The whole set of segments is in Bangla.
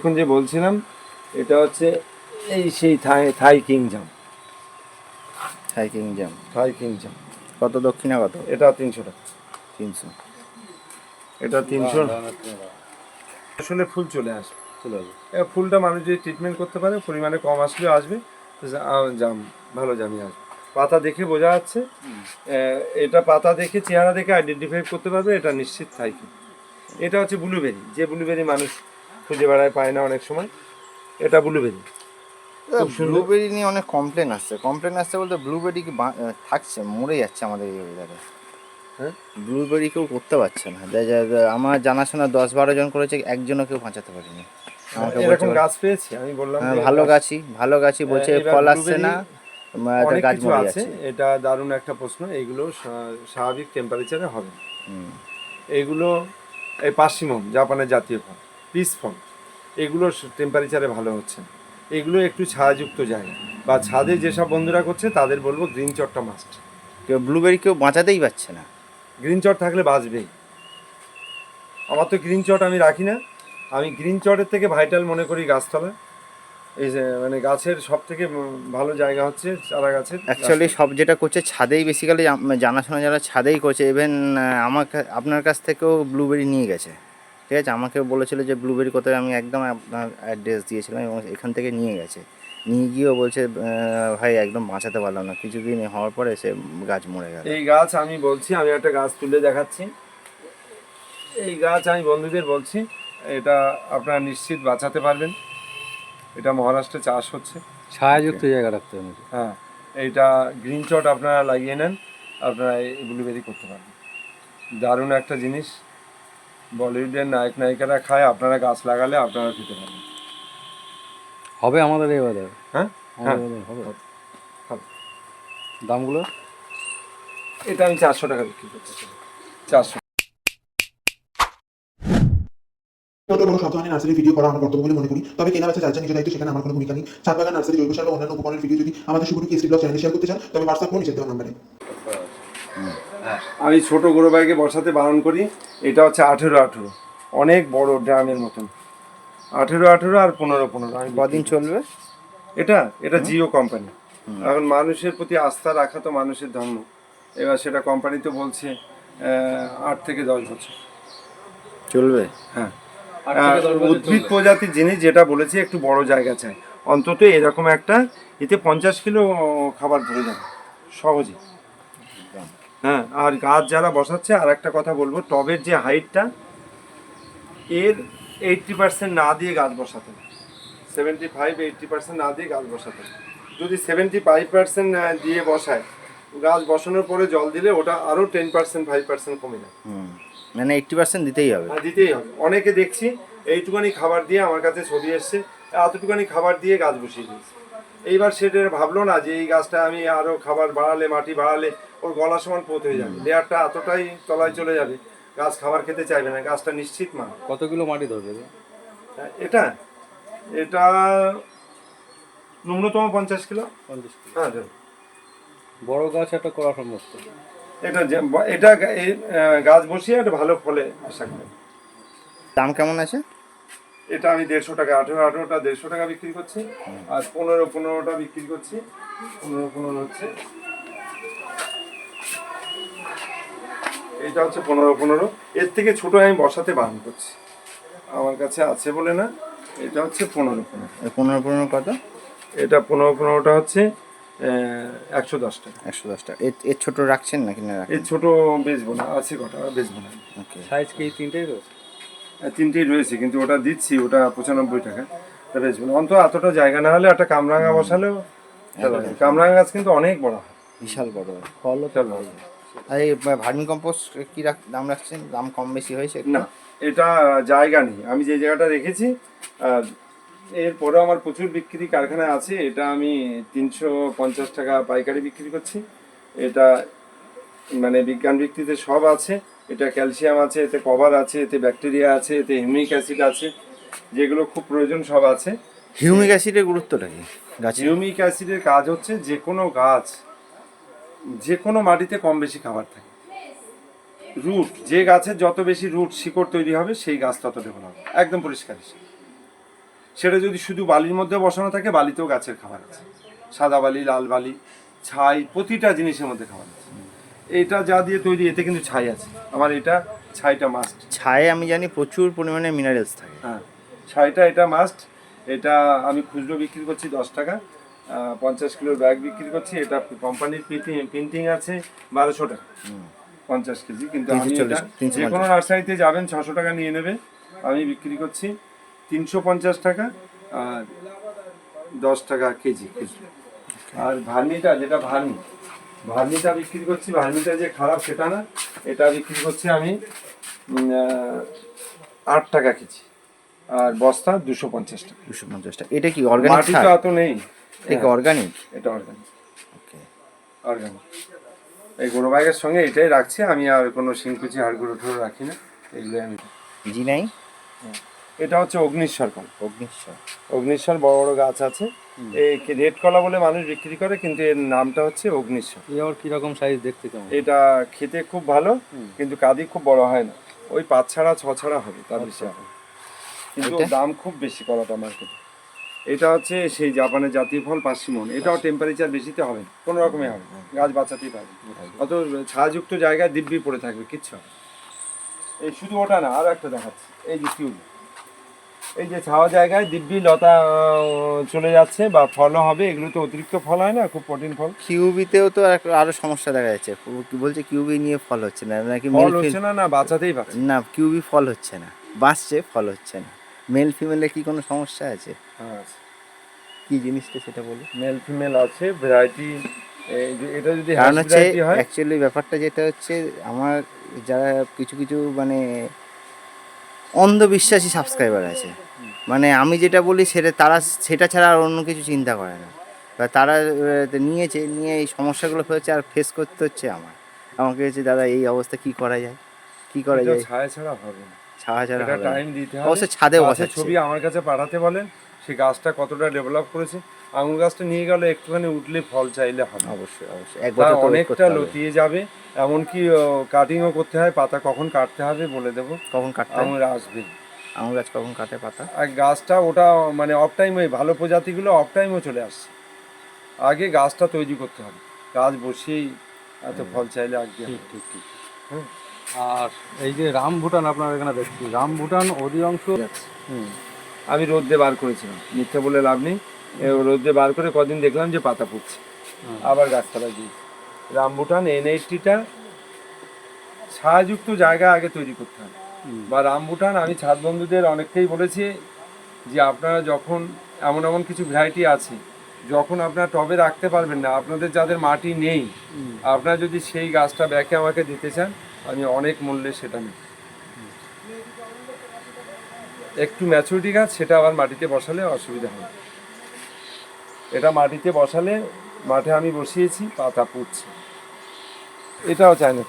এখন যে বলছিলাম এটা হচ্ছে এই সেই থাই থাই কিংজাম হাইকিং জ্যাম থাই কিংজাম কত দক্ষিণা কত? এটা তিনশো টাকা। তিনশো। এটা তিনশো আসলে ফুল চলে আসবে। চলে আসবে। ফুলটা মানুষ যদি ট্রিটমেন্ট করতে পারে পরিমাণে কম আসলেও আসবে জাম ভালো জামই আসবে। পাতা দেখে বোঝা যাচ্ছে এটা পাতা দেখে চেহারা দেখে আইডেন্টিফাই করতে পারবে এটা নিশ্চিত থাইকি এটা হচ্ছে ব্লুবেরি। যে ব্লুবেরি মানুষ খুঁজে বেড়ায় পায় না অনেক সময়। এটা ব্লুবেরি ব্লুবেরি নিয়ে অনেক কমপ্লেন আসছে। কমপ্লেন আসছে বলতে ব্লুবেরি কি থাকছে মরে যাচ্ছে আমাদের এই এরিয়াতে হ্যাঁ? ব্লুবেরি কেউ করতে পারছে না। আমার জানাশোনা দশ বারো জন করেছে একজনও কেউ বাঁচাতে পারেনি। আমাকে এরকম গাছ পেয়েছি আমি বললাম হ্যাঁ ভালো গাছই ভালো গাছই বলছে ফল আসছে না অনেক গাছ কিছু আছে এটা দারুণ একটা প্রশ্ন এইগুলো স্বাভাবিক টেম্পারেচারে হবে। হুম। এইগুলো এই পার্সিমম জাপানের জাতীয় ফল। পিস এগুলো টেম্পারেচারে ভালো হচ্ছে এগুলো একটু ছায়াযুক্ত জায়গা। বা ছাদে যেসব বন্ধুরা করছে তাদের বলব গ্রিন চটটা মাস্ট কেউ ব্লুবেরি কেউ বাঁচাতেই পারছে না। গ্রিন চট থাকলে বাঁচবেই। আমার তো গ্রিন চট আমি রাখি না। আমি গ্রিন চটের থেকে ভাইটাল মনে করি গাছতলা। এই যে মানে গাছের সব থেকে ভালো জায়গা হচ্ছে চারা গাছের। অ্যাকচুয়ালি সব যেটা করছে ছাদেই বেসিক্যালি জানাশোনা যারা ছাদেই করছে ইভেন আমাকে আপনার কাছ থেকেও ব্লুবেরি নিয়ে গেছে। ঠিক আছে আমাকে বলেছিল যে ব্লুবেরি কোথায় আমি একদম আপনার অ্যাড্রেস দিয়েছিলাম এবং এখান থেকে নিয়ে গেছে। নিয়ে গিয়েও বলছে ভাই একদম বাঁচাতে পারলাম না। কিছুদিন হওয়ার পরে সে গাছ মরে গেল। এই গাছ আমি বলছি আমি একটা গাছ তুলে দেখাচ্ছি। এই গাছ আমি বন্ধুদের বলছি এটা আপনারা নিশ্চিত বাঁচাতে পারবেন। এটা মহারাষ্ট্রে চাষ হচ্ছে। ছায়াযুক্ত জায়গা রাখতে হবে। হ্যাঁ এইটা গ্রিন চট আপনারা লাগিয়ে নেন আপনারা এই ব্লুবেরি করতে পারবেন। দারুণ একটা জিনিস। বলিউডের নায়ক নায়িকারা খায় আপনারা গাছ লাগালে আপনারা খেতে পারবেন। হবে আমাদের এবারে হ্যাঁ? হ্যাঁ। হবে। হবে। দামগুলো? এটা আমি চারশো টাকা বিক্রি করতে চাই। চারশো। ছোট বড় সব ধরনের নার্সারি ভিডিও করা আমার কর্তব্য বলে মনে করি। তবে কেনা বেচা যার নিজের দায়িত্ব সেখানে আমার কোনো ভূমিকা নেই। বাগান নার্সারি জৈব সার বা অন্যান্য উপকরণের ভিডিও যদি আমাদের শুধু কি ব্লগ চ্যানেলে শেয়ার করতে চান তবে হোয়াটসঅ্যাপ ফোন নিচে দেওয়া নাম্বারে। আমি ছোট গরু ব্যাগে বসাতে বারণ করি এটা হচ্ছে আঠেরো আঠেরো। অনেক বড় ড্রামের মতন। আঠেরো আঠেরো আর পনেরো পনেরো আমি কদিন চলবে? এটা এটা জিও কোম্পানি। এখন মানুষের প্রতি আস্থা রাখা তো মানুষের ধর্ম। এবার সেটা কোম্পানি তো বলছে আট থেকে দশ বছর। চলবে? হ্যাঁ। উদ্ভিদ প্রজাতির জিনিস যেটা বলেছি একটু বড় জায়গা চাই। অন্তত এরকম একটা এতে পঞ্চাশ কিলো খাবার ধরে যাবে। সহজে। হ্যাঁ আর গাছ যারা বসাচ্ছে আর একটা কথা বলব টবের যে হাইটটা এর এইটটি পার্সেন্ট না দিয়ে গাছ বসাতে সেভেন্টি ফাইভ এইটটি পার্সেন্ট না দিয়ে গাছ বসাতে যদি সেভেন্টি ফাইভ পার্সেন্ট দিয়ে বসায় গাছ বসানোর পরে জল দিলে ওটা আরও টেন পার্সেন্ট ফাইভ পার্সেন্ট কমে যায়। মানে এইট্টি পার্সেন্ট দিতেই হবে। হ্যাঁ, দিতেই হবে। অনেকে দেখছি এইটুখানি খাবার দিয়ে আমার কাছে ছবি এসছে এতটুখানি খাবার দিয়ে গাছ বসিয়ে দিয়েছে। এইবার সেটা ভাবলো না যে এই গাছটা আমি আরও খাবার বাড়ালে মাটি বাড়ালে ওর গলা সমান পোত হয়ে যাবে। লেয়ারটা এতটাই তলায় চলে যাবে গাছ খাবার খেতে চাইবে না গাছটা নিশ্চিত মা। কত কিলো মাটি ধরবে এটা? এটা? এটা ন্যূনতম পঞ্চাশ কিলো। পঞ্চাশ কিলো। হ্যাঁ। বড় গাছ একটা করা সম্ভব এটা যে- এটা এই, গাছ বসিয়ে একটা ভালো ফলে আশা করি। দাম কেমন আছে? এটা আমি দেড়শো টাকা আঠেরো আঠেরোটা দেড়শো টাকা বিক্রি করছি আর পনেরো পনেরোটা বিক্রি করছি। পনেরো পনেরো হচ্ছে এটা হচ্ছে পনেরো পনেরো। এর থেকে ছোট আমি বসাতে বারণ করছি। আমার কাছে আছে বলে না এটা হচ্ছে পনেরো পনেরো। পনেরো পনেরো কত এটা পনেরো পনেরোটা হচ্ছে একশো দশ টাকা। একশো দশ টাকা। এর এর ছোটো রাখছেন নাকি না এই ছোট বেচবো না আছে কটা বেচবো না। ওকে। সাইজ কি তিনটেই রয়েছে? তিনটেই রয়েছে কিন্তু ওটা দিচ্ছি ওটা পঁচানব্বই টাকা। তা বেচবো না। অন্তত এতটা জায়গা না হলে একটা কামরাঙা বসালেও চলে কামরাঙা গাছ কিন্তু অনেক বড় হয়। বিশাল বড় ফলও তো চলো এই ভার্মি কম্পোস্ট কি রাখ দাম রাখছেন? দাম কম বেশি হয়েছে? না এটা জায়গা নেই। আমি যে জায়গাটা রেখেছি এরপরে আমার প্রচুর বিক্রি কারখানা আছে। এটা আমি তিনশো পঞ্চাশ টাকা পাইকারি বিক্রি করছি। এটা মানে বিজ্ঞান ভিত্তিতে সব আছে। এটা ক্যালসিয়াম আছে এতে কভার আছে এতে ব্যাকটেরিয়া আছে এতে হিউমিক অ্যাসিড আছে। যেগুলো খুব প্রয়োজন সব আছে। হিউমিক অ্যাসিডের গুরুত্বটা কি? গাছে হিউমিক অ্যাসিডের কাজ হচ্ছে যে কোনো গাছ যে কোনো মাটিতে কম বেশি খাবার থাকে। রুট যে গাছের যত বেশি রুট শিকড় তৈরি হবে সেই গাছ তত ডেভেলপ হবে। একদম পরিষ্কার। সেটা যদি শুধু বালির মধ্যে বসানো থাকে বালিতেও গাছের খাবার আছে। সাদা বালি লাল বালি ছাই প্রতিটা জিনিসের মধ্যে খাবার আছে। এটা যা দিয়ে তৈরি এতে কিন্তু ছাই আছে। আমার এটা ছাইটা মাস্ট ছায়ে আমি জানি প্রচুর পরিমাণে মিনারেলস থাকে। হ্যাঁ ছাইটা এটা মাস্ট এটা আমি খুচরো বিক্রি করছি দশ টাকা। পঞ্চাশ কিলোর ব্যাগ বিক্রি করছি এটা কোম্পানির প্রিন্টিং আছে বারোশো টাকা। পঞ্চাশ কেজি কিন্তু আমি যে কোনো নার্সারিতে যাবেন ছশো টাকা নিয়ে নেবে। আমি বিক্রি করছি তিনশো পঞ্চাশ টাকা আর দশ টাকা কেজি আর ভার্নিটা যেটা ভার্নি। ভার্নিটা বিক্রি করছি ভার্নিটা যে খারাপ সেটা না। এটা বিক্রি করছি আমি আট টাকা কেজি। আর বস্তা দুশো পঞ্চাশ টাকা। দুশো পঞ্চাশটা এটা কি অর্গানিক মাটি তো নেই। এটা অর্গানিক এটা অর্গানিক ওকে অর্গানিক এই গরু ব্যাগের সঙ্গে এটাই রাখছি। আমি আর কোনো শিংকুচি হাড় গুঁড়ো টুড়ো রাখি না। এগুলোই আমি জি নাই? এটা হচ্ছে অগ্নিশ্বর কলা অগ্নিশ্বর। অগ্নিশ্বর বড় বড় গাছ আছে। এই রেড কলা বলে মানুষ বিক্রি করে কিন্তু এর নামটা হচ্ছে অগ্নিশ্বর। এই আবার কীরকম সাইজ দেখতে কেমন? এটা খেতে খুব ভালো কিন্তু কাদি খুব বড় হয় না। ওই পাঁচ ছাড়া ছ ছাড়া হবে তার বেশি হবে কিন্তু? দাম খুব বেশি কলাটা মার্কেটে এটা হচ্ছে সেই জাপানের জাতীয় ফল পার্সিমন। এটাও টেম্পারেচার বেশিতে হবে কোনো রকমে হবে না। গাছ বাঁচাতেই পারবে। অত ছায়াযুক্ত জায়গায় দিব্যি পড়ে থাকবে কিচ্ছু হবে এই শুধু ওটা না আরও একটা দেখাচ্ছি এই যে কিউব এই যে ছাওয়া জায়গায় দিব্যি লতা চলে যাচ্ছে বা ফলও হবে এগুলো তো অতিরিক্ত ফল হয় না খুব প্রোটিন ফল? কিউবিতেও তো আরও সমস্যা দেখা যাচ্ছে। বলছে কিউবি নিয়ে ফল হচ্ছে না নাকি ফল হচ্ছে না না বাঁচাতেই পারছে না কিউবি ফল হচ্ছে না বাঁচছে ফল হচ্ছে না। মেল ফিমেলে কি কোনো সমস্যা আছে? হ্যাঁ কি জিনিসটা সেটা বলি মেল ফিমেল আছে ভ্যারাইটি এটা যদি কারণ হচ্ছে অ্যাকচুয়ালি ব্যাপারটা যেটা হচ্ছে আমার যারা কিছু কিছু মানে অন্ধবিশ্বাসী সাবস্ক্রাইবার আছে মানে আমি যেটা বলি সেটা তারা সেটা ছাড়া আর অন্য কিছু চিন্তা করে না। বা তারা নিয়েছে নিয়ে এই সমস্যাগুলো হয়েছে আর ফেস করতে হচ্ছে আমার। আমাকে হচ্ছে দাদা এই অবস্থা কি করা যায়? কি করা যায়? ছায়া ছাড়া হবে না। ছাড়া এটা টাইম দিতে হবে। অবশ্য ছাদেও গাছের বসাচ্ছি। ছবি আমার কাছে পাঠাতে বলেন সেই গাছটা কতটা ডেভেলপ করেছে। আঙুর গাছটা নিয়ে গেলে একটুখানি উঠলে ফল চাইলে হবে। অবশ্যই অবশ্যই। এক তার বছর তো wait অনেকটা লতিয়ে যাবে এমনকি কাটিংও করতে হয় পাতা কখন কাটতে হবে বলে দেবো। কখন কাটতে? আঙুর আসবে। আঙুর গাছ কখন কাটে পাতা? আর গাছটা ওটা মানে অফ টাইম ওই ভালো প্রজাতিগুলো অফ টাইমও চলে আসছে। আগে গাছটা তৈরি করতে হবে। গাছ বসিয়েই এত ফল চাইলে আগে ঠিক ঠিক ঠিক। হ্যাঁ। আর এই যে রাম ভুটান আপনার এখানে দেখছি রাম ভুটান অধিকাংশ আমি রোদ্দে বার করেছিলাম মিথ্যে বলে লাভ নেই। এ রোদ্দে বার করে কদিন দেখলাম যে পাতা ফুটছে আবার গাছপালা দিয়েছি রামবুটান এন এইটটিটা ছায়াযুক্ত জায়গা আগে তৈরি করতে হবে বা রাম ভুটান আমি ছাদ বন্ধুদের অনেককেই বলেছি যে আপনারা যখন এমন এমন কিছু ভ্যারাইটি আছে যখন আপনারা টবে রাখতে পারবেন না আপনাদের যাদের মাটি নেই আপনারা যদি সেই গাছটা ব্যাকে আমাকে দিতে চান আমি অনেক মূল্যে সেটা নিই। একটু ম্যাচুরিটি গাছ সেটা আবার মাটিতে বসালে অসুবিধা হয় এটা মাটিতে বসালে মাঠে আমি বসিয়েছি পাতা পুড়ছে এটাও চায় না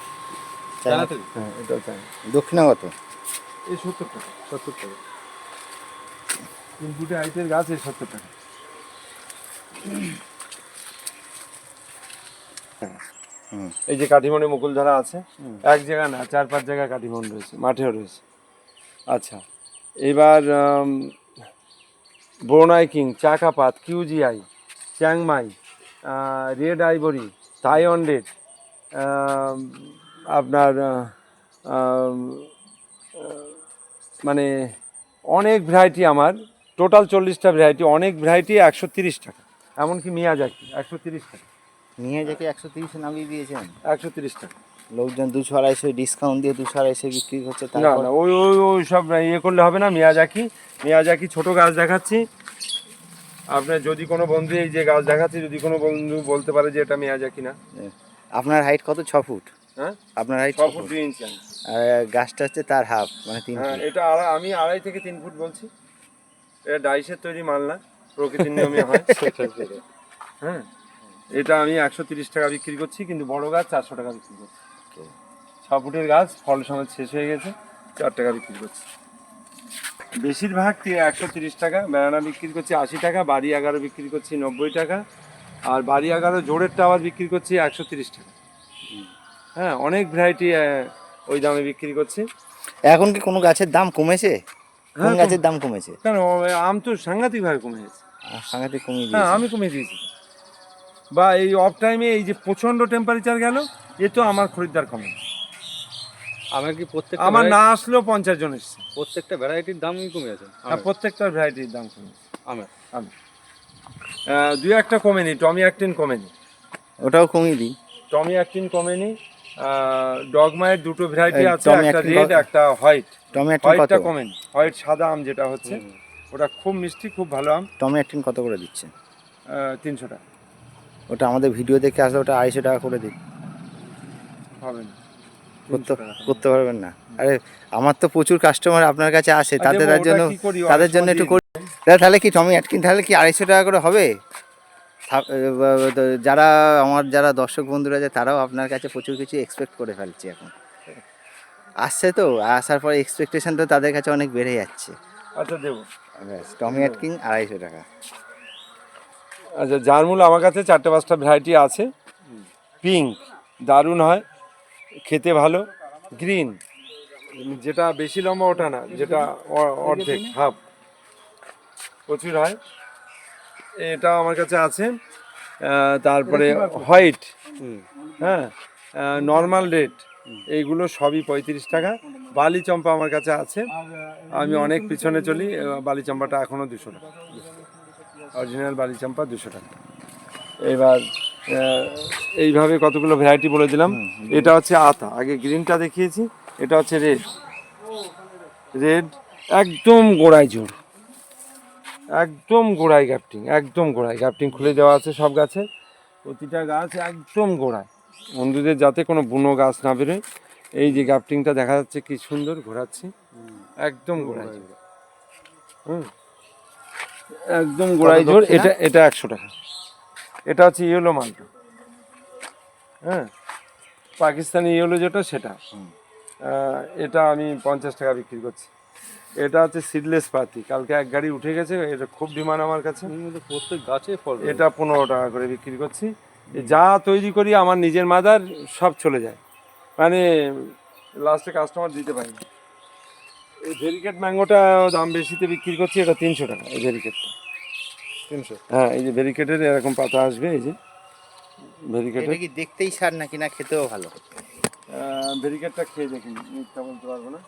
হ্যাঁ এটাও চায় না দক্ষিণাগত? এই সত্তর টাকা সত্তর টাকা। তিন ফুটে হাইটের গাছ এই সত্তর টাকা। হুম। এই যে কাঠিমণি মুকুলধারা আছে এক জায়গা না চার পাঁচ জায়গায় কাঠিমণ রয়েছে মাঠেও রয়েছে। আচ্ছা এবার বোনাই কিং চাকাপাত কিউজিআই Chiang Mai red ivory Taiwan red আপনার মানে অনেক ভ্যারাইটি আমার টোটাল চল্লিশটা ভ্যারাইটি অনেক ভ্যারাইটি একশো তিরিশ টাকা এমনকি মিয়াজাকি একশো তিরিশ টাকা। নিয়ে যাকে একশো তিরিশে নামিয়ে দিয়েছেন? একশো তিরিশ টাকা লোকজন দুশো আড়াইশো ডিসকাউন্ট দিয়ে দুশো আড়াইশো বিক্রি করছে না না ওই ওই ওই সব ইয়ে করলে হবে না মিয়াজাকি মিয়াজাকি ছোট গাছ দেখাচ্ছি। আপনার যদি কোনো বন্ধু এই যে গাছ দেখাচ্ছি যদি কোনো বন্ধু বলতে পারে যে এটা মিয়াজাকি না। আপনার হাইট কত? ছ ফুট। হ্যাঁ? আপনার হাইট ছ ফুট দুই ইঞ্চি। আর গাছটা হচ্ছে তার হাফ মানে তিন হ্যাঁ এটা আমি আড়াই থেকে তিন ফুট বলছি। এটা ডাইসের তৈরি মাল না প্রকৃতির নিয়মে হয়। হ্যাঁ। এটা আমি একশো তিরিশ টাকা বিক্রি করছি কিন্তু বড় গাছ চারশো টাকা বিক্রি করছি। ছ ফুটের গাছ ফল সময় শেষ হয়ে গেছে চার টাকা বিক্রি করছি। বেশিরভাগ একশো তিরিশ টাকা বেড়ানা বিক্রি করছি আশি টাকা বাড়ি এগারো বিক্রি করছি নব্বই টাকা আর বাড়ি এগারো জোরের টাওয়ার বিক্রি করছি একশো তিরিশ টাকা। হ্যাঁ অনেক ভ্যারাইটি ওই দামে বিক্রি করছি। এখন কি কোনো গাছের দাম কমেছে? কোন হ্যাঁ, গাছের দাম কমেছে? কেন আম তো সাংঘাতিকভাবে কমে গেছে। সাংঘাতিক কমিয়ে হ্যাঁ আমি কমিয়ে দিয়েছি। বা এই অফ টাইমে এই যে প্রচণ্ড টেম্পারেচার গেল এ তো আমার খরিদ্দার কমে। আমার কি প্রত্যেকটা আমার না আসলেও পঞ্চাশ জন এসছে। প্রত্যেকটা ভ্যারাইটির দামই কমে আছে? আর প্রত্যেকটা ভ্যারাইটির দাম কমে আমের। আমি। দু একটা কমেনি টমি অ্যাক্টিন কমেনি ওটাও কমিয়ে দিই। টমি অ্যাক্টিন কমেনি ডগমায়ের দুটো ভ্যারাইটি আছে একটা রেড একটা হোয়াইট টমি কত? হোয়াইটটা কমেনি হোয়াইট সাদা আম যেটা হচ্ছে ওটা খুব মিষ্টি খুব ভালো আম। টমেটো কত করে দিচ্ছে? তিনশো টাকা। ওটা আমাদের ভিডিও দেখে আসলে ওটা আড়াইশো টাকা করে দিই হবে না করতে করতে পারবেন না। আরে আমার তো প্রচুর কাস্টমার আপনার কাছে আসে। তাদের তার জন্য তাদের জন্য একটু। করি। তাহলে কি টমি অ্যাটকিন তাহলে কি আড়াইশো টাকা করে হবে? যারা আমার যারা দর্শক বন্ধুরা আছে তারাও আপনার কাছে প্রচুর কিছু এক্সপেক্ট করে ফেলছে এখন। আসছে তো আসার পরে এক্সপেকটেশন তো তাদের কাছে অনেক বেড়ে যাচ্ছে। আচ্ছা দেবো। টমি অ্যাটকিন আড়াইশো টাকা। আচ্ছা জারমুল আমার কাছে চারটে পাঁচটা ভ্যারাইটি আছে। পিঙ্ক দারুণ হয়, খেতে ভালো। গ্রিন যেটা বেশি লম্বা ওটা না, যেটা অর্ধেক হাফ প্রচুর হয়। এটা আমার কাছে আছে। তারপরে হোয়াইট হ্যাঁ নর্মাল রেট এইগুলো সবই পঁয়ত্রিশ টাকা। বালি চম্পা আমার কাছে আছে। আমি অনেক পিছনে চলি বালি চম্পাটা এখনও দুশো টাকা। অরিজিনাল বালি চাম্পা দুশো টাকা। এবার এইভাবে কতগুলো ভ্যারাইটি বলে দিলাম। এটা হচ্ছে আতা। আগে গ্রিনটা দেখিয়েছি এটা হচ্ছে রেড রেড একদম গোড়ায় জোর। একদম গোড়ায় গ্যাপটিং একদম গোড়ায়। গ্যাপটিং খুলে দেওয়া আছে সব গাছে। প্রতিটা গাছ একদম গোড়ায়। বন্ধুদের যাতে কোনো বুনো গাছ না বেরোয়। এই যে গ্যাপটিংটা দেখা যাচ্ছে কি সুন্দর ঘোরাচ্ছি। একদম গোড়ায় জোর। হুম। একদম গোড়ায় জোর এটা এটা একশো টাকা। এটা হচ্ছে ইয়েলো মালটা। হ্যাঁ? পাকিস্তানি ইয়েলো যেটা সেটা। এটা আমি পঞ্চাশ টাকা বিক্রি করছি। এটা হচ্ছে সিডলেস পাতি। কালকে এক গাড়ি উঠে গেছে এটা খুব ডিমান্ড আমার কাছে। প্রত্যেক গাছে ফল এটা পনেরো টাকা করে বিক্রি করছি। যা তৈরি করি আমার নিজের মাদার সব চলে যায়। মানে লাস্টে কাস্টমার দিতে পারি এই ভেরিকেট ম্যাঙ্গোটা দাম বেশিতে বিক্রি করছি এটা তিনশো টাকা এই ভেরিকেটটা তিনশো? হ্যাঁ এই যে ভেরিকেটের এরকম পাতা আসবে এই যে ভেরিকেটের কি দেখতেই সার নাকি না খেতেও ভালো? ভেরিকেটটা খেয়ে দেখুন মিথ্যা বলতে পারব না।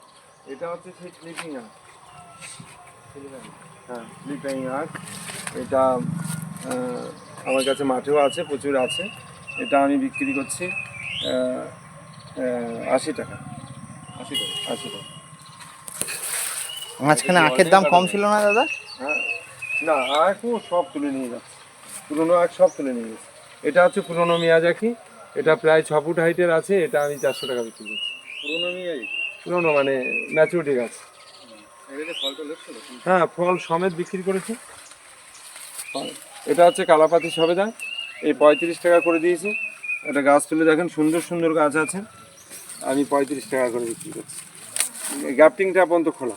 এটা হচ্ছে সেই স্লিপিং আর্ট হ্যাঁ স্লিপিং আর্ট এটা আমার কাছে মাঠেও আছে প্রচুর আছে। এটা আমি বিক্রি করছি আশি টাকা। আশি টাকা। আশি টাকা। মাঝখানে আখের দাম কম ছিল না দাদা? হ্যাঁ। না আখও সব তুলে নিয়ে যাচ্ছে। পুরনো আখ সব তুলে নিয়ে গেছে এটা হচ্ছে পুরোনো মিয়াজাকি এটা প্রায় ছ ফুট হাইটের আছে এটা আমি চারশো টাকা বিক্রি করছি। পুরোনো নিয়ে পুরোনো মানে ম্যাচুরিটি গাছ। হ্যাঁ ফল সমেত বিক্রি করেছি। এটা হচ্ছে কালাপাতি সবেদা। এই পঁয়ত্রিশ টাকা করে দিয়েছি। এটা গাছ তুলে দেখেন সুন্দর সুন্দর গাছ আছে। আমি পঁয়ত্রিশ টাকা করে বিক্রি করছি। গ্যাপটিংটা পর্যন্ত খোলা।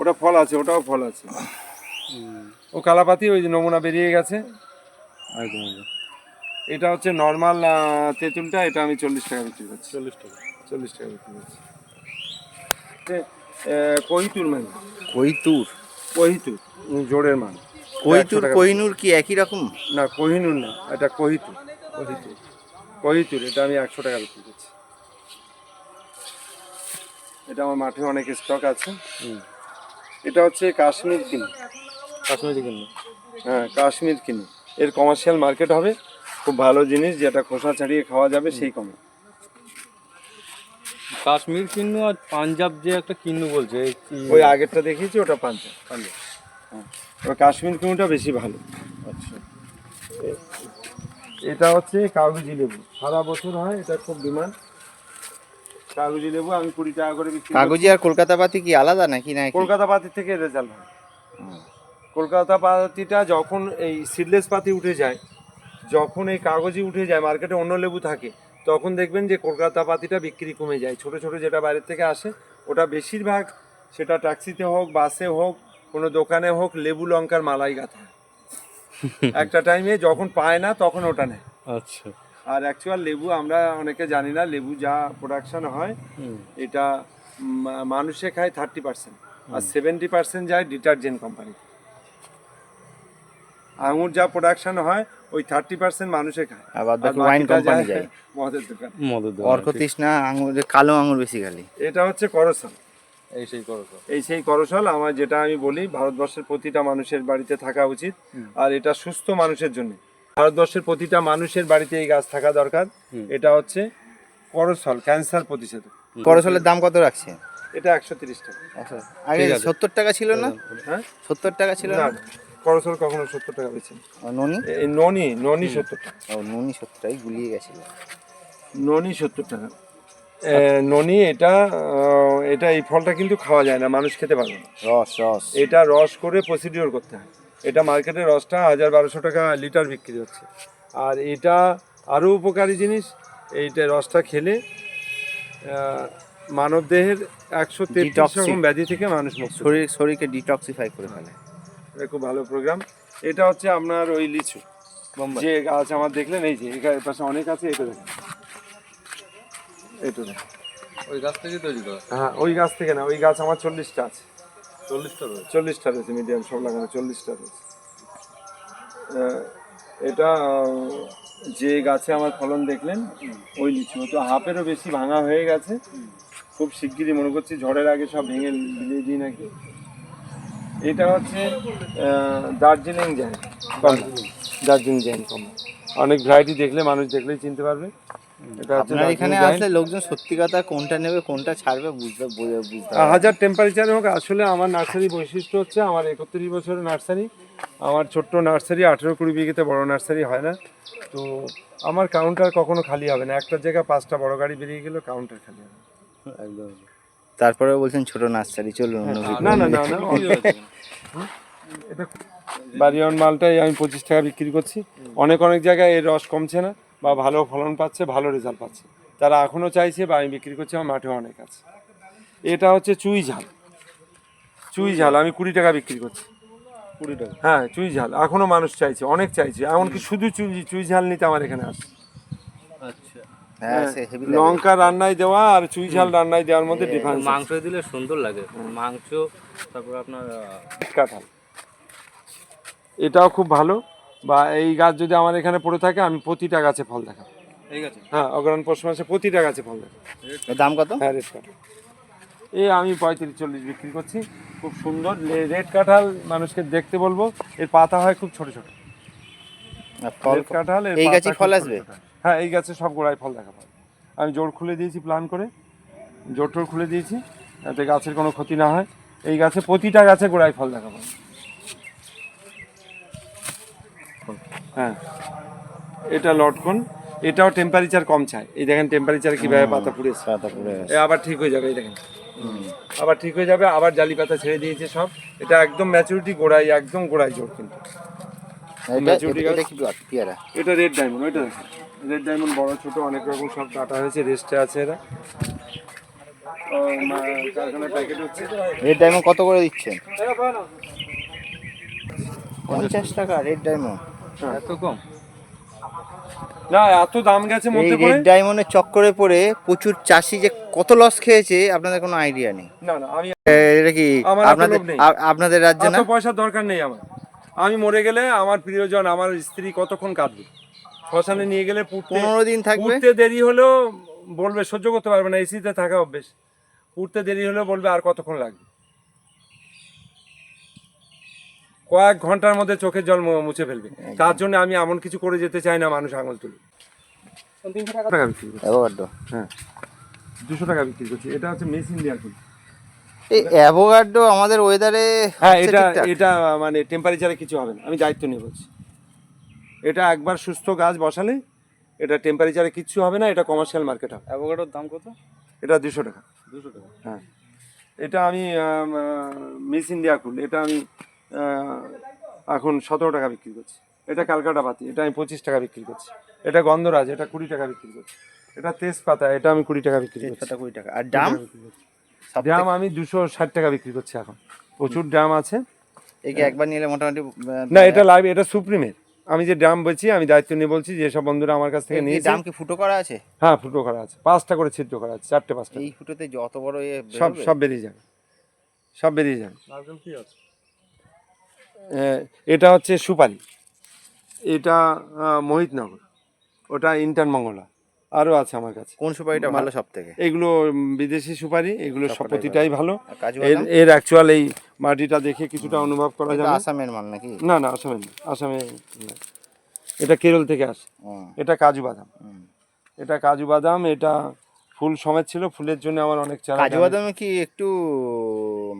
ওটা ফল আছে ওটাও ফল আছে। ও কালাপাতি ওই যে নমুনা বেরিয়ে গেছে। একদম এটা হচ্ছে নর্মাল তেঁতুলটা এটা আমি চল্লিশ টাকা বিক্রি করছি। চল্লিশ টাকা চল্লিশ টাকা বিক্রি করছি। কহিতুর মানে? কৈতুর? কহিতুর জোরের মান। কৈতুর 100 টাকা। কোহিনুর কি একই রকম? না কোহিনুর না এটা কহিতুর কহিতুর কহিতুর এটা আমি একশো টাকা বিক্রি করছি। এটা আমার মাঠে অনেক স্টক আছে। এটা হচ্ছে কাশ্মীর কিনি। কাশ্মীরি কিনবো হ্যাঁ কাশ্মীর কিনি। এর কমার্শিয়াল মার্কেট হবে। খুব ভালো জিনিস যেটা খোসা ছাড়িয়ে খাওয়া যাবে সেই কমে কাশ্মীর কিন্নু আর পাঞ্জাব যে একটা কিন্নু বলছে ওই আগেরটা দেখিয়েছি ওটা পাঞ্জাব। পাঞ্জাব। হ্যাঁ এবার কাশ্মীর কিনুটা বেশি ভালো। আচ্ছা। এটা হচ্ছে কাগজি লেবু। সারা বছর হয় এটা খুব ডিমান্ড। কাগজি লেবু আমি কুড়ি টাকা করে বিক্রি কাগজি আর কলকাতা পাতি কি আলাদা নাকি না কলকাতা পাতি থেকে রেজাল্ট হয়। কলকাতা পাতিটা যখন এই সিডলেস পাতি উঠে যায় যখন এই কাগজি উঠে যায় মার্কেটে অন্য লেবু থাকে তখন দেখবেন যে কলকাতা পাতিটা বিক্রি কমে যায়। ছোট ছোট যেটা বাইরের থেকে আসে ওটা বেশিরভাগ সেটা ট্যাক্সিতে হোক বাসে হোক কোনো দোকানে হোক লেবু লঙ্কার মালাই গাঁথা। একটা টাইমে যখন পায় না তখন ওটা নেয়। আচ্ছা। আর অ্যাকচুয়াল লেবু আমরা অনেকে জানি না লেবু যা প্রোডাকশন হয় এটা মানুষে খায় থার্টি পার্সেন্ট আর সেভেন্টি পার্সেন্ট যায় ডিটারজেন্ট কোম্পানি আঙুর যা প্রোডাকশন হয় ওই থার্টি পার্সেন্ট মানুষে খায়। আর বাদ ওয়াইন কোম্পানি যায় মদের দোকান। মধুর অর্ক তৃষ্ণা আঙুর কালো আঙুর বেশি খালি এটা হচ্ছে করসল। এই সেই করসল। এই সেই করসল আমার যেটা আমি বলি ভারতবর্ষের প্রতিটা মানুষের বাড়িতে থাকা উচিত। আর এটা সুস্থ মানুষের জন্য। ভারতবর্ষের প্রতিটা মানুষের বাড়িতে এই গাছ থাকা দরকার। এটা হচ্ছে করসল ক্যান্সার প্রতিষেধক। করসলের দাম কত রাখছে? এটা একশো তিরিশ টাকা। আগে সত্তর টাকা ছিল না? হ্যাঁ? সত্তর টাকা ছিল না? করসল কখনো সত্তর টাকা বেছে ও, ননি? এই ননি ননি সত্তর টাকা। ও ননি সত্তর টাকায় গুলিয়ে গেছিল। ননি সত্তর টাকা। ননি এটা আহ, এটা এই ফলটা কিন্তু খাওয়া যায় না মানুষ খেতে পারবে না। রস রস। এটা রস করে প্রসিডিওর করতে হয়। এটা মার্কেটে রসটা হাজার বারোশো টাকা লিটার বিক্রি হচ্ছে। আর এটা আরও উপকারী জিনিস এইটা রসটা খেলে মানব দেহের একশো তেত্রিশ. রকম ব্যাধি থেকে মানুষ মুক্ত শরীর শরীরকে ডিটক্সিফাই করে ফেলে। এটা খুব ভালো প্রোগ্রাম এটা হচ্ছে আপনার ওই লিচু। যে গাছ আমার দেখলেন এই যে এখানে এর পাশে অনেক আছে এটা দেখেন। এটা দেখেন। ওই গাছ থেকে তৈরি করা। হ্যাঁ ওই গাছ থেকে না ওই গাছ আমার চল্লিশটা আছে। চল্লিশটা রয়েছে। চল্লিশটা রয়েছে মিডিয়াম সব লাগানো চল্লিশটা রয়েছে। এটা যে গাছে আমার ফলন দেখলেন ওই লিচু। তো হাফেরও বেশি ভাঙা হয়ে গেছে। খুব শিগগিরই মনে করছি ঝড়ের আগে সব ভেঙে বিলিয়ে দিই নাকি। এটা হচ্ছে দার্জিলিং জ্যাম। দার্জিলিং জ্যাম কমলা অনেক ভ্যারাইটি দেখলে মানুষ দেখলেই চিনতে পারবে। আপনার এখানে আসলে লোকজন সত্যি কথা কোনটা নেবে কোনটা ছাড়বে বুঝতে বুঝে- বুঝতে হাজার টেম্পারেচার হোক আসলে আমার নার্সারি বৈশিষ্ট্য হচ্ছে আমার একত্রিশ বছরের নার্সারি। আমার ছোট্ট নার্সারি আঠেরো কুড়ি বিঘেতে বড় নার্সারি হয় না। তো আমার কাউন্টার কখনো খালি হবে না। একটা জায়গায় পাঁচটা বড় গাড়ি বেরিয়ে গেলেও কাউন্টার খালি হবে। একদম। তারপরে বলছেন ছোট নার্সারি চলুন অন্য না না না না এটা বাড়িওয়ান মালটাই আমি পঁচিশ টাকা বিক্রি করছি। অনেক অনেক জায়গায় এর রস কমছে না। বা ভালো ফলন পাচ্ছে ভালো রেজাল্ট পাচ্ছে। তারা এখনও চাইছে বা আমি বিক্রি করছি আমার মাঠে অনেক আছে। এটা হচ্ছে চুই ঝাল। চুই ঝাল আমি কুড়ি টাকা বিক্রি করছি। কুড়ি টাকা। হ্যাঁ চুই ঝাল এখনও মানুষ চাইছে অনেক চাইছে। এমনকি শুধু চুই চুই ঝাল নিতে আমার এখানে আসে। আচ্ছা। হ্যাঁ সে লঙ্কা রান্নায় দেওয়া আর চুই ঝাল রান্নায় দেওয়ার মধ্যে ডিফারেন্স মাংস দিলে সুন্দর লাগে। মাংস তারপর আপনার কাঁঠাল। এটাও খুব ভালো। বা এই গাছ যদি আমার এখানে পড়ে থাকে আমি প্রতিটা গাছে ফল দেখাবো। হ্যাঁ অগ্রহণ পৌষ মাসে প্রতিটা গাছে ফল দেখাবো। দাম কত? হ্যাঁ কাঁঠাল। এই আমি পঁয়ত্রিশ চল্লিশ বিক্রি করছি। খুব সুন্দর। রেড কাঁঠাল মানুষকে দেখতে বলব এর পাতা হয় খুব ছোট ছোট। রেড কাঁঠাল এই গাছে ফল আসবে? হ্যাঁ এই গাছে সব গোড়ায় ফল দেখা পাবে। আমি জোর খুলে দিয়েছি প্ল্যান করে। জোর টোর খুলে দিয়েছি যাতে গাছের কোনো ক্ষতি না হয়। এই গাছে প্রতিটা গাছে গোড়ায় ফল দেখা পাবে। হ্যাঁ। এটা লটকন। এটাও টেম্পারেচার কম চায়। এই দেখেন টেম্পারেচার কীভাবে পাতা পুড়েছে। পাতা পুড়ে আবার ঠিক হয়ে যাবে এই দেখেন। আবার ঠিক হয়ে যাবে আবার জালি পাতা ছেড়ে দিয়েছে সব। এটা একদম ম্যাচুরিটি গোড়ায় একদম গোড়ায় জোর কিন্তু। এটা- রেড ডায়মন্ড ওইটা দেখেন। রেড ডায়মন্ড বড় ছোট অনেক রকম সব কাটা হয়েছে রেস্টে আছে এরা। রেড ডায়মন্ড কত করে দিচ্ছেন? পঞ্চাশ টাকা রেড ডায়মন্ড এত কম? না এত দাম গেছে মধ্যে পড়ে? ডায়মন্ডের চক্করে পড়ে প্রচুর চাষি যে কত লস খেয়েছে আপনাদের কোনো আইডিয়া নেই। না না আমি এটা কি আপনাদের আপনাদের রাজ্যে না? পয়সার দরকার নেই আমার। আমি মরে গেলে আমার প্রিয়জন আমার স্ত্রী কতক্ষণ কাঁদবে? শ্মশানে নিয়ে গেলে পনেরো দিন থাকবে? উঠতে দেরি হলেও বলবে সহ্য করতে পারবে না এসিতে থাকা অভ্যেস। উঠতে দেরি হলেও বলবে আর কতক্ষণ লাগবে? কয়েক ঘণ্টার মধ্যে চোখের জল মু- মুছে ফেলবে। তার জন্য আমি এমন কিছু করে যেতে চাই না মানুষ আঙুল তুলে। টাকা বিক্রি করছি। হ্যাঁ। দুশো টাকা বিক্রি করছি। এটা হচ্ছে মেস ইন্ডিয়া ফুল। এই অ্যাভোগাড্রো আমাদের ওয়েদারে হ্যাঁ এটা এটা মানে টেম্পারেচারে কিছু হবে না। আমি দায়িত্ব নিয়ে বলছি। এটা একবার সুস্থ গাছ বসালে এটা টেম্পারেচারে কিচ্ছু হবে না এটা কমার্শিয়াল মার্কেট হবে। অ্যাভোকাডোর দাম কত? এটা দুশো টাকা। দুশো টাকা। হ্যাঁ। এটা আমি মিস ইন্ডিয়া ফুল। এটা আমি এখন সতেরো টাকা বিক্রি করছি। এটা ক্যালকাটা পাতি এটা আমি পঁচিশ টাকা বিক্রি করছি। এটা গন্ধরাজ এটা কুড়ি টাকা বিক্রি করছি। এটা তেজপাতা এটা আমি কুড়ি টাকা বিক্রি করছি। তেজপাতা কুড়ি টাকা। আর ডাম? সব ড্রাম আমি দুশো ষাট টাকা বিক্রি করছি এখন। প্রচুর ড্রাম আছে। এই কি একবার নিলে মোটামুটি না এটা লাইভ এটা সুপ্রিমের। আমি যে ড্রাম বলছি আমি দায়িত্ব নিয়ে বলছি যেসব বন্ধুরা আমার কাছ থেকে নিয়েছে। ডাম কি ফুটো করা আছে? হ্যাঁ ফুটো করা আছে। পাঁচটা করে ছিদ্র করা আছে চারটে পাঁচটা এই ফুটোতে যত বড় সব সব বেরিয়ে যাবে। সব বেরিয়ে যাবে। নারকেল কি আছে? এটা হচ্ছে সুপারি। এটা মোহিতনগর। ওটা ইন্টার মঙ্গলা। আরও আছে আমার কাছে। কোন সুপারিটা ভালো সব থেকে এগুলো বিদেশি সুপারি এগুলো সব প্রতিটাই ভালো। এর এর অ্যাকচুয়াল এই মাটিটা দেখে কিছুটা অনুভব করা যাবে। আসামের মাল নাকি? না না আসামে না আসামে। এটা কেরল থেকে আসে। এটা কাজু বাদাম। এটা কাজু বাদাম এটা ফুল সমেত ছিল ফুলের জন্য আমার অনেক চারা কাজু বাদামে কি একটু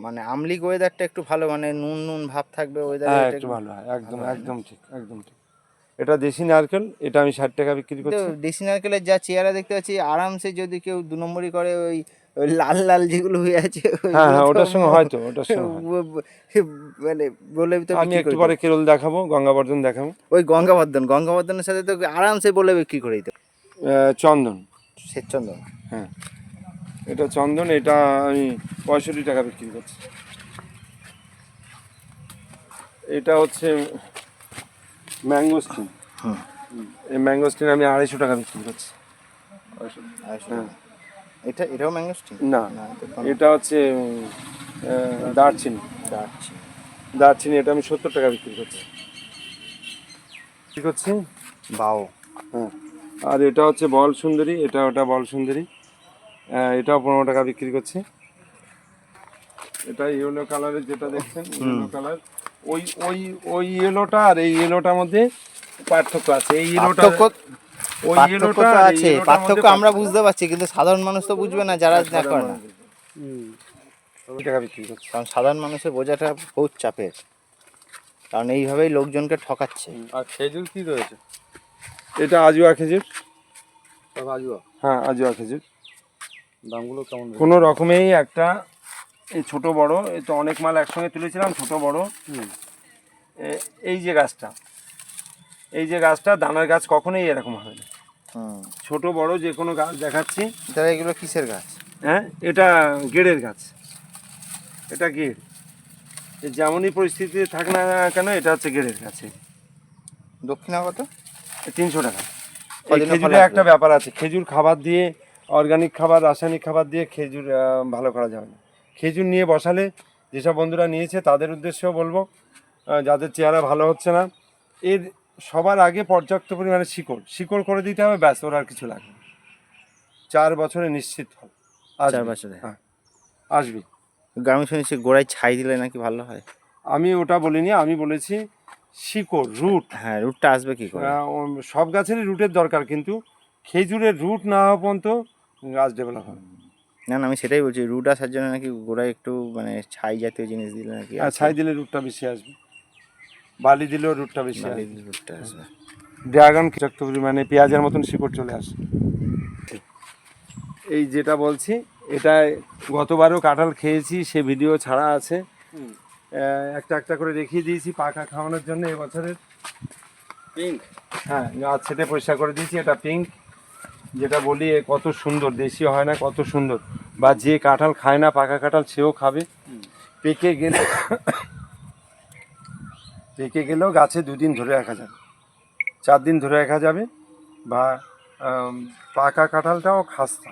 মানে আমলিক ওয়েদারটা একটু ভালো মানে নুন নুন ভাব থাকবে ওয়েদার হ্যাঁ একটু ভালো হয় একদম একদম ঠিক একদম ঠিক। এটা দেশি নারকেল এটা আমি ষাট টাকা বিক্রি করছি। দেশি নারকেলের যা চেহারা দেখতে পাচ্ছি আরামসে যদি কেউ দু নম্বরই করে ওই লাল লাল যেগুলো হয়ে আছে হ্যাঁ হ্যাঁ ওটার সঙ্গে হয়তো ওটার সঙ্গে হয়। মানে বলে তো আমি একটু পরে কেরল দেখাবো গঙ্গাবর্ধন দেখাবো। ওই গঙ্গাবর্ধন গঙ্গাবর্ধনের সাথে তো আরামসে বলে বিক্রি করে দিতে আহ, চন্দন হ্যাঁ। এটা চন্দন এটা আমি পঁয়ষট্টি টাকা বিক্রি করছি। এটা হচ্ছে ম্যাঙ্গোস্টিন হুম। এই ম্যাঙ্গোস্টিন আমি আড়াইশো টাকা বিক্রি করছি। হ্যাঁ। এটা এটাও ম্যাঙ্গোস্টিন না না এটা হচ্ছে দারচিনি। দারচিনি। দারচিনি এটা আমি সত্তর টাকা বিক্রি করছি। বিক্রি করছি? বাও। হ্যাঁ। আর এটা হচ্ছে বল সুন্দরী এটা ওটা বল সুন্দরী। এটাও পনেরো টাকা বিক্রি করছে। এটা ইয়েলো কালারের যেটা দেখছেন ইয়েলো কালার ওই ওই ওই ইয়েলোটা আর এই ইয়েলোটার মধ্যে পার্থক্য আছে। এই ইয়েলোটা ওই ইয়েলোটা আছে। পার্থক্য আমরা বুঝতে পারছি কিন্তু সাধারণ মানুষ তো বুঝবে না যারা না। করে না। টাকা বিক্রি করছি। কারণ সাধারণ মানুষের বোঝাটা বহুত চাপের। কারণ এইভাবেই লোকজনকে ঠকাচ্ছে। আর খেজুর কি রয়েছে? এটা আজুয়া খেজুর। আজুয়া? হ্যাঁ আজুয়া খেজুর। দামগুলো কেমন কোনো রকমেই একটা এই ছোট বড় এই তো অনেক মাল একসঙ্গে তুলেছিলাম ছোট বড়। এই যে গাছটা এই যে গাছটা দানার গাছ কখনোই এরকম হবে না। হুম। ছোট বড় যে কোনো গাছ দেখাচ্ছি। তাহলে এগুলো কিসের গাছ? হ্যাঁ এটা গেড়ের গাছ। এটা গেড়। যেমনই পরিস্থিতিতে থাক না কেন এটা হচ্ছে গেড়ের গাছে। দক্ষিণা কত তিনশো টাকা। খেজুরে একটা ব্যাপার আছে খেজুর খাবার দিয়ে অর্গানিক খাবার রাসায়নিক খাবার দিয়ে খেজুর ভালো করা যাবে না। খেজুর নিয়ে বসালে যেসব বন্ধুরা নিয়েছে তাদের উদ্দেশ্যেও বলব যাদের চেহারা ভালো হচ্ছে না এর সবার আগে পর্যাপ্ত পরিমাণে শিকড়। শিকড় করে দিতে হবে ব্যাস ওর আর কিছু লাগবে চার বছরে নিশ্চিত ফল। চার বছরে? হ্যাঁ। আসবে। আমি শুনেছি গোড়ায় ছাই দিলে নাকি ভালো হয়? আমি ওটা বলিনি আমি বলেছি শিকড় রুট। হ্যাঁ রুটটা আসবে কি করে? সব গাছেরই রুটের দরকার কিন্তু খেজুরের রুট না হওয়া পর্যন্ত গাছ ডেভেলপ হবে না। না আমি সেটাই বলছি রুট আসার জন্য নাকি গোড়ায় একটু মানে ছাই জাতীয় জিনিস দিলে নাকি আর ছাই দিলে রুটটা বেশি আসবে। বালি দিলেও রুটটা বেশি আসবে। দিলে রুটটা আসবে। ড্রাগন বিষাক্ত পরিমাণে পেঁয়াজের মতন শিকড় চলে আসে। এই যেটা বলছি এটা গতবারও কাঁঠাল খেয়েছি সে ভিডিও ছাড়া আছে। একটা একটা করে দেখিয়ে দিয়েছি পাকা খাওয়ানোর জন্য এবছরের পিঙ্ক হ্যাঁ গাছ ছেটে পরিষ্কার করে দিয়েছি এটা পিঙ্ক যেটা বলি এ কত সুন্দর দেশীয় হয় না কত সুন্দর। বা যে কাঁঠাল খায় না পাকা কাঁঠাল সেও খাবে। পেকে গেলে পেকে গেলেও গাছে দুদিন ধরে রাখা যাবে। চার দিন ধরে রাখা যাবে বা পাকা কাঁঠালটাও খাস্তা।